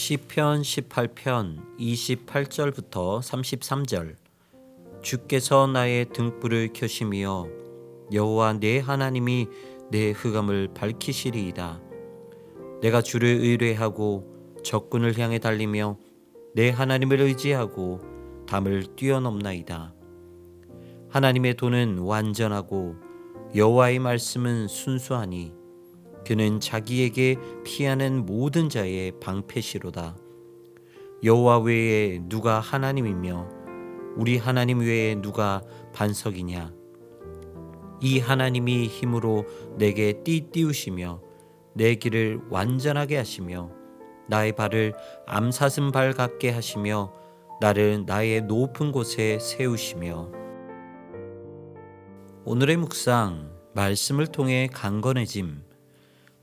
시편 18편 28절부터 33절. 주께서 나의 등불을 켜시며 여호와 내 하나님이 내 흑암을 밝히시리이다. 내가 주를 의뢰하고 적군을 향해 달리며 내 하나님을 의지하고 담을 뛰어넘나이다. 하나님의 도는 완전하고 여호와의 말씀은 순수하니 그는 자기에게 피하는 모든 자의 방패시로다. 여호와 외에 누가 하나님이며 우리 하나님 외에 누가 반석이냐? 이 하나님이 힘으로 내게 띠띠우시며 내 길을 완전하게 하시며 나의 발을 암사슴 발 같게 하시며 나를 나의 높은 곳에 세우시며 오늘의 묵상 말씀을 통해 강건해짐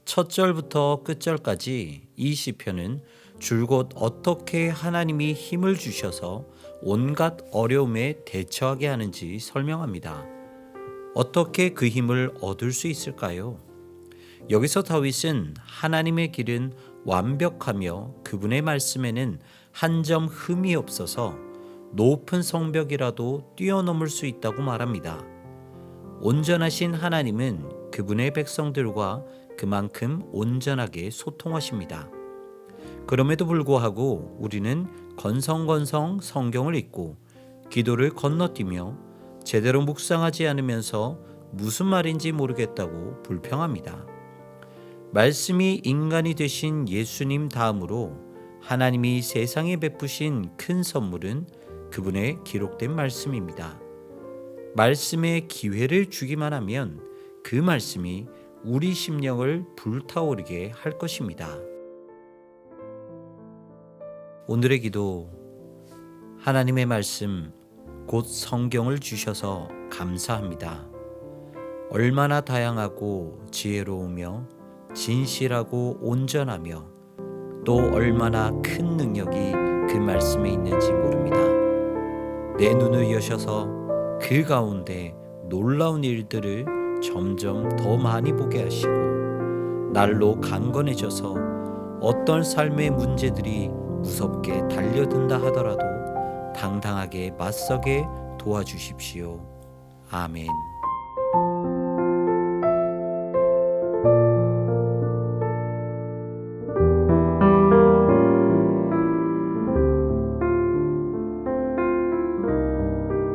첫 절부터 끝 절까지 이 시편은 줄곧 어떻게 하나님이 힘을 주셔서 온갖 어려움에 대처하게 하는지 설명합니다. 어떻게 그 힘을 얻을 수 있을까요? 여기서 다윗은 하나님의 길은 완벽하며 그분의 말씀에는 한 점 흠이 없어서 높은 성벽이라도 뛰어넘을 수 있다고 말합니다. 온전하신 하나님은 그분의 백성들과 그만큼 온전하게 소통하십니다. 그럼에도 불구하고 우리는 건성건성 성경을 읽고 기도를 건너뛰며 제대로 묵상하지 않으면서 무슨 말인지 모르겠다고 불평합니다. 말씀이 인간이 되신 예수님 다음으로 하나님이 세상에 베푸신 큰 선물은 그분의 기록된 말씀입니다. 말씀에 기회를 주기만 하면 그 말씀이 우리 심령을 불타오르게 할 것입니다. 오늘의 기도 하나님의 말씀 곧 성경을 주셔서 감사합니다. 얼마나 다양하고 지혜로우며 진실하고 온전하며 또 얼마나 큰 능력이 그 말씀에 있는지 모릅니다. 내 눈을 여셔서 그 가운데 놀라운 일들을 점점 더 많이 보게 하시고 날로 강건해져서 어떤 삶의 문제들이 무섭게 달려든다 하더라도 당당하게 맞서게 도와주십시오. 아멘.